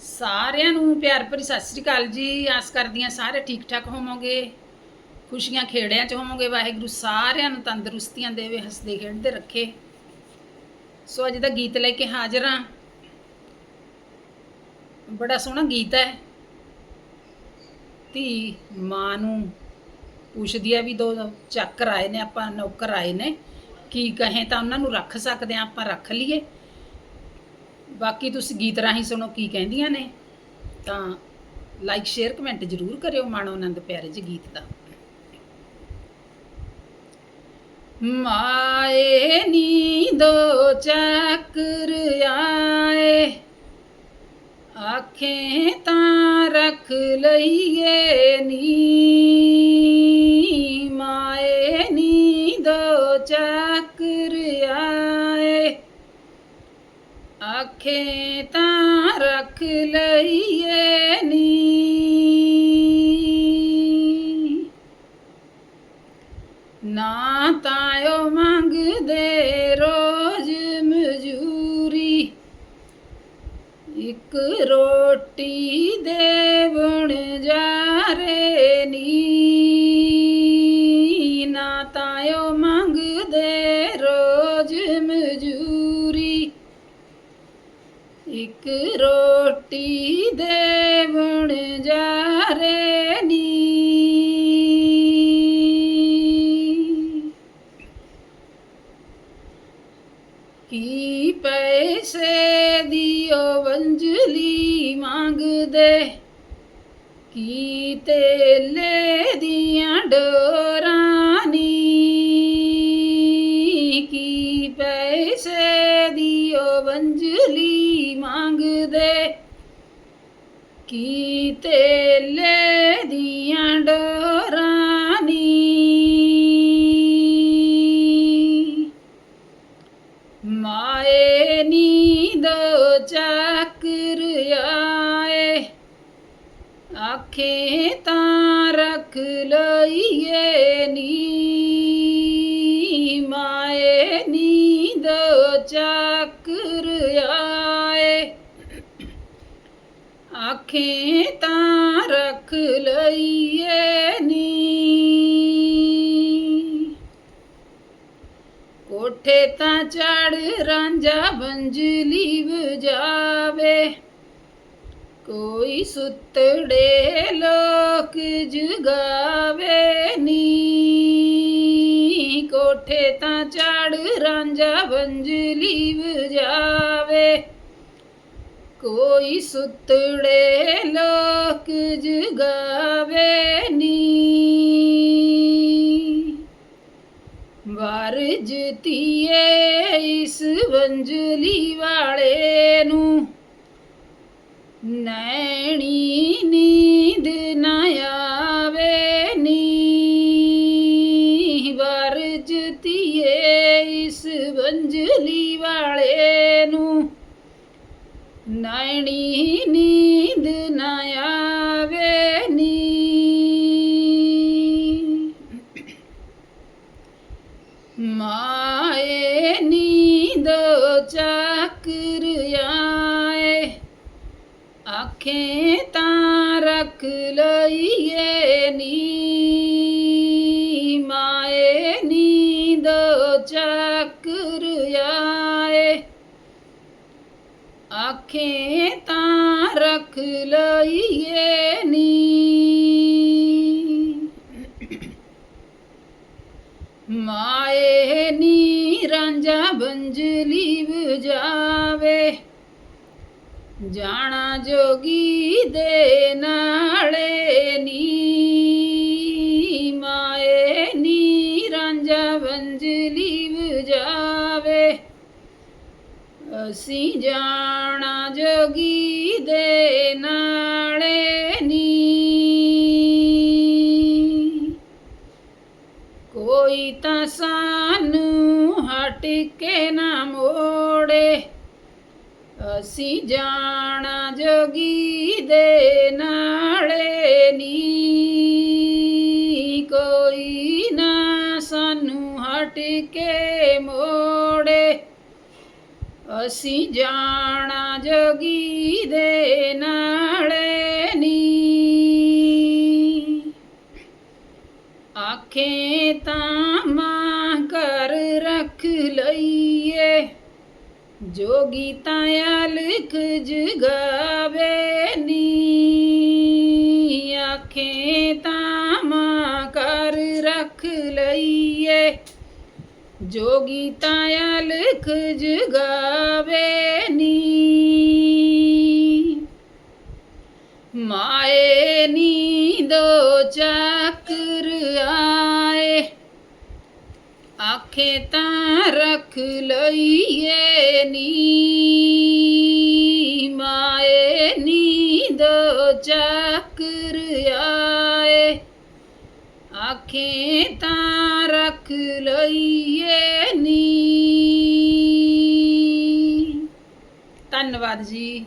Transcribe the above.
ਸਾਰਿਆਂ ਨੂੰ ਪਿਆਰ ਭਰੀ ਸਤਿ ਸ੍ਰੀ ਅਕਾਲ ਜੀ। ਆਸ ਕਰਦੀ ਹਾਂ ਸਾਰੇ ਠੀਕ ਠਾਕ ਹੋਵੋਗੇ, ਖੁਸ਼ੀਆਂ ਖੇੜਿਆਂ ਚ ਹੋਵੋਗੇ। ਵਾਹਿਗੁਰੂ ਸਾਰਿਆਂ ਨੂੰ ਤੰਦਰੁਸਤੀਆਂ ਦੇਵੇ, ਹੱਸਦੇ, ਖੇਡਦੇ ਰੱਖੇ। ਸੋ ਅੱਜ ਦਾ ਗੀਤ ਲੈ ਕੇ ਹਾਜ਼ਰ ਹਾਂ। ਬੜਾ ਸੋਹਣਾ ਗੀਤ ਹੈ। ਧੀ ਮਾਂ ਨੂੰ ਪੁੱਛਦੀ ਆ ਵੀ ਦੋ ਚੱਕਰ ਆਏ ਨੇ, ਆਪਾਂ ਨੌਕਰ ਆਏ ਨੇ। ਕੀ ਕਹੇ ਤਾਂ ਉਹਨਾਂ ਨੂੰ ਰੱਖ ਸਕਦੇ ਆ ਆਪਾਂ ਰੱਖ ਲਈਏ। ਬਾਕੀ ਤੁਸੀਂ ਗੀਤ ਰਾਹੀਂ ਸੁਣੋ ਕੀ ਕਹਿੰਦੀਆਂ ਨੇ, ਤਾਂ ਲਾਈਕ ਸ਼ੇਅਰ ਕਮੈਂਟ ਜ਼ਰੂਰ ਕਰਿਓ ਮਾਣੋ ਆਨੰਦ ਪਿਆਰੇ ਜੀ ਗੀਤ ਦਾ। ਮਾਏ ਨੀ ਦੋ ਚੱਕਰ ਆਏ, ਆਖੇ ਤਾਂ ਰੱਖ ਲਈਏ ਨੀ ਆਖੇ ਤਾਂ ਰੱਖ ਲਈਏ ਨੀ ਨਾ ਤਾਇਓ ਮੰਗਦੇ ਰੋਜ਼ ਮਜ਼ਦੂਰੀ। ਇੱਕ ਰੋਟੀ ਦੇਵਣ ਇੱਕ ਰੋਟੀ ਦੇਵਣ ਜਾਰੇ ਨੀ ਕੀ ਪੈਸੇ ਦਿਓ ਵੰਜਲੀ ਮੰਗਦੇ? ਕੀ ਤੇਲੇ ਦੀਆਂ ਡੋਰਾਂ ਕੀ ਤੇਲੇ ਦੀਆਂ ਡੋਰਾਂ ਨੀ ਮਾਏ ਨੀਂਦ ਚੱਕਰ ਆਏ, ਆਖੇ ਤਾਂ ਰੱਖ ਲਈਏ ਨੀ ਮਾਏ ਨੀ ਦੋ ਚੱਕਰ ਆਏ ਆਖੇ ਤਾਂ ਰੱਖ ਲਈਏ ਨੀ। ਕੋਠੇ ਤਾਂ ਚੜ ਰਾਂਝਾ ਬੰਜਲੀ ਵਜਾਵੇ ਕੋਈ ਸੁੱਤੜੇ ਲੋਕ ਜਗਾਵੇ ਨੀ। ਕੋਠੇ ਤਾਂ ਚੜ ਰਾਂਝਾ ਬੰਜਲੀ ਵਜਾਵੇ ਕੋਈ ਸੁੱਤੜੇ ਲੋਕ ਜਗਾਵੇ ਨੀ। ਵਰਜਤੀਏ ਇਸ ਵੰਜਲੀ ਵਾਲੇ ਨੂੰ, ਨੈਣੀ ਨੀਂਦ ਨਾ ਆਵੇ ਨੀ। ਵਰਜਤੀਏ ਇਸ ਵੰਜਲੀ ਵਾਲੇ ਨੂੰ ਨੈਣੀ ਨੀਂਦ ਨਾ ਆਵੇ ਨੀ। ਮਾਏ ਨੀਂਦ ਚੱਕਰ ਆਏ। ਆਖੇ ਤਾਂ ਰੱਖ ਲਈਏ ਨੀ। ਆਖੇ ਤਾਂ ਰੱਖ ਲਈਏ ਨੀ। ਮਾਏ ਨੀ ਰਾਂਝਾ ਬੰਜਲੀ ਵਜਾਵੇ ਜਾਣਾ ਜੋਗੀ ਦੇ ਨਾਲੇ ਨੀ। ਅਸੀਂ ਜਾਣਾ ਜੋਗੀ ਦੇ ਨਾਲੇ ਨੀ। ਕੋਈ ਤਾਂ ਸਾਨੂੰ ਹਟ ਕੇ ਨਾ ਮੋੜੇ। ਅਸੀਂ ਜਾਣਾ ਜੋਗੀ ਦੇ ਨਾਲੇ ਨੀ। ਕੋਈ ਨਾ ਸਾਨੂੰ ਹਟ ਕੇ ਮੋੜੇ। ਅਸੀਂ ਜਾਣਾ ਜੋਗੀ ਦੇ ਨਾਲੇ ਨੀ। ਆਖੇ ਤਾਂ ਮਾਂ ਕਰ ਰੱਖ ਲਈਏ। ਜੋਗੀ ਤਾਂ ਅਲਖ ਜਗਾ ਜੋਗੀ ਤਾਂ ਅਲਖ ਜਗਾਵੇ ਨੀ। ਮਾਏ ਨੀ ਦੋ ਚੱਕਰ ਆਏ। ਆਖੇ ਤਾਂ ਰੱਖ ਲਈਏ ਨੀ। ਮਾਏ ਨੀਂਦੋ ਚੱਕਰ ਆਏ। ਆਖੇ ਤਾਂ ਰੱਖ ਲਈ ਜੀ